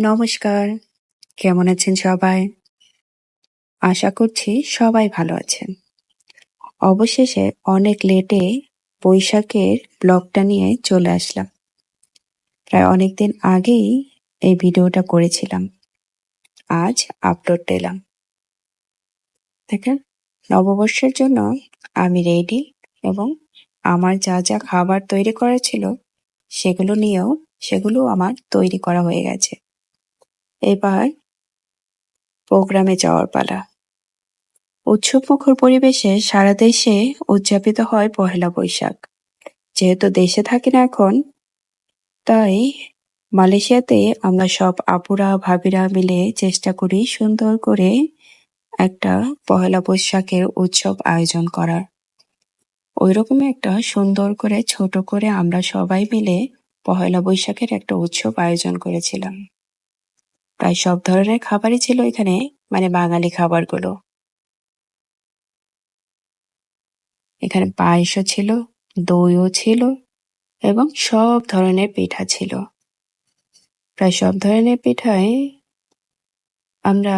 নমস্কার। কেমন আছেন সবাই? আশা করছি সবাই ভালো আছেন। অবশেষে অনেক লেটে বৈশাখের ব্লগটা নিয়ে চলে আসলাম। প্রায় অনেক দিন আগেই এই ভিডিওটা করেছিলাম। আজ আপলোড দিলাম দেখেন, নববর্ষের জন্য আমি রেডি এবং আমার যা যা খাবার তৈরি করা ছিল, সেগুলো নিয়েও সেগুলো আমার তৈরি করা হয়ে গেছে। এবার প্রোগ্রামে যাওয়ার পালা। উৎসবমুখর পরিবেশে সারা দেশে উদযাপিত হয় পহেলা বৈশাখ। যেহেতু দেশে থাকি না এখন, তাই মালয়েশিয়াতে আমরা সব আপুরা, ভাবিরা মিলে চেষ্টা করি সুন্দর করে একটা পহেলা বৈশাখের উৎসব আয়োজন করার। ওইরকমই একটা সুন্দর করে, ছোট করে আমরা সবাই মিলে পহেলা বৈশাখের একটা উৎসব আয়োজন করেছিলাম। প্রায় সব ধরনের খাবারই ছিল এখানে মানে বাঙালি খাবারগুলো। এখানে পায়েসও ছিল, দইও ছিল এবং সব ধরনের পিঠা ছিল। প্রায় সব ধরনের পিঠাই আমরা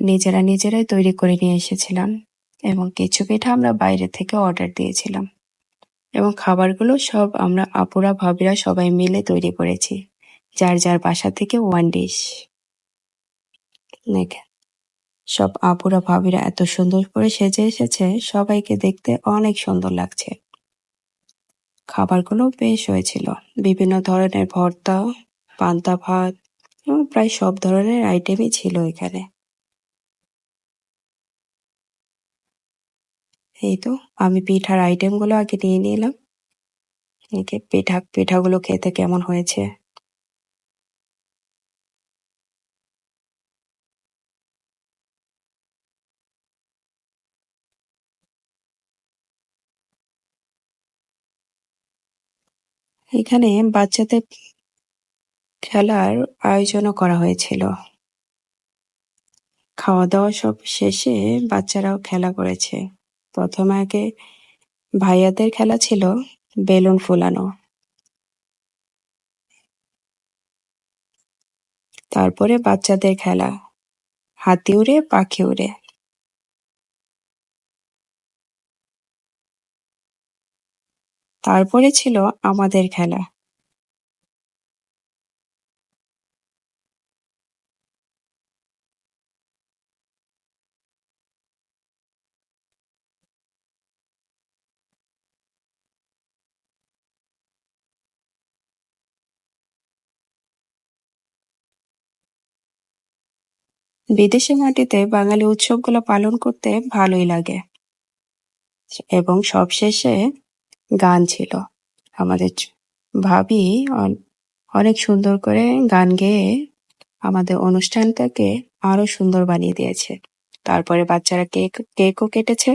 নিজেরা নিজেরাই তৈরি করে নিয়ে এসেছিলাম এবং কিছু পিঠা আমরা বাইরে থেকে অর্ডার দিয়েছিলাম এবং খাবারগুলো সব আমরা আপুরা, ভাবিরা সবাই মিলে তৈরি করেছি, যার যার বাসা থেকে ওয়ান ডিশ দেখেন সব আপুরা ভাবিরা এত সুন্দর করে সেজে এসেছে, সবাইকে দেখতে অনেক সুন্দর লাগছে। খাবারগুলো বেশ হয়েছিল। বিভিন্ন ধরনের ভর্তা, পান্তা ভাত প্রায় সব ধরনের আইটেমই ছিল এখানে। এই তো, আমি পিঠার আইটেমগুলো আগে নিয়ে নিলাম। পিঠা, পিঠাগুলো খেতে কেমন হয়েছে? এখানে বাচ্চাদের খেলার আয়োজনও করা হয়েছিল। খাওয়া দাওয়া সব শেষে বাচ্চারাও খেলা করেছে। প্রথমে আগে ভাইয়াদের খেলা ছিল বেলুন ফুলানো। তারপরে বাচ্চাদের খেলা। হাতি উড়ে, পাখি উড়ে। তারপরে ছিল আমাদের খেলা। বিদেশি মাটিতে বাঙালি উৎসবগুলো পালন করতে ভালোই লাগে। এবং সবশেষে গান ছিল। আমাদের ভাবি অনেক সুন্দর করে গান গেয়ে আমাদের অনুষ্ঠানটাকে আরও সুন্দর বানিয়ে দিয়েছে। তারপরে বাচ্চারা কেক, কেকও কেটেছে।